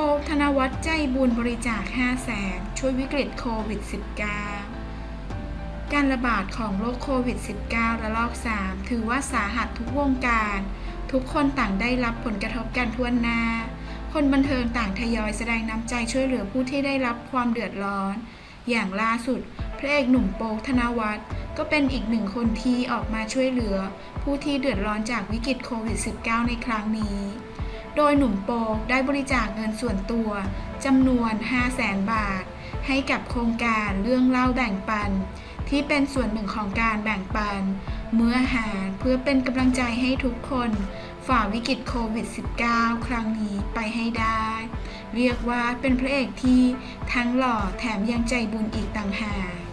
ป๊ธนวัฒน์ใจบุญบริจาค 5 แสนช่วยวิกฤตโควิด -19 การระบาดของโรคโควิด -19 ระลอก 3 ถือว่าสาหัสทุกวงการ ทุกคนต่างได้รับผลกระทบกันทั่วหน้า คนบันเทิงต่างทยอยแสดงน้ำใจช่วยเหลือผู้ที่ได้รับความเดือดร้อน อย่างล่าสุด พระเอกหนุ่มโป๊กธนวัฒน์ก็เป็นอีกหนึ่งคนที่ออกมาช่วยเหลือ ผู้ที่เดือดร้อนจากวิกฤตโควิด -19 ในครั้งนี้ โดยหนุ่มโป๊ได้บริจาคเงินส่วนตัวจำนวน 5 0 0แสนบาท ให้กับโครงการเรื่องเล่าแบ่งปัน ที่เป็นส่วนหนึ่งของการแบ่งปัน เมื่ออาหารเพื่อเป็นกำลังใจให้ทุกคนฝ่าวิกฤตโควิด -19 ครั้งนี้ไปให้ได้ เรียกว่าเป็นพระเอกที่ทั้งหล่อแถมยังใจบุญอีกต่างหาก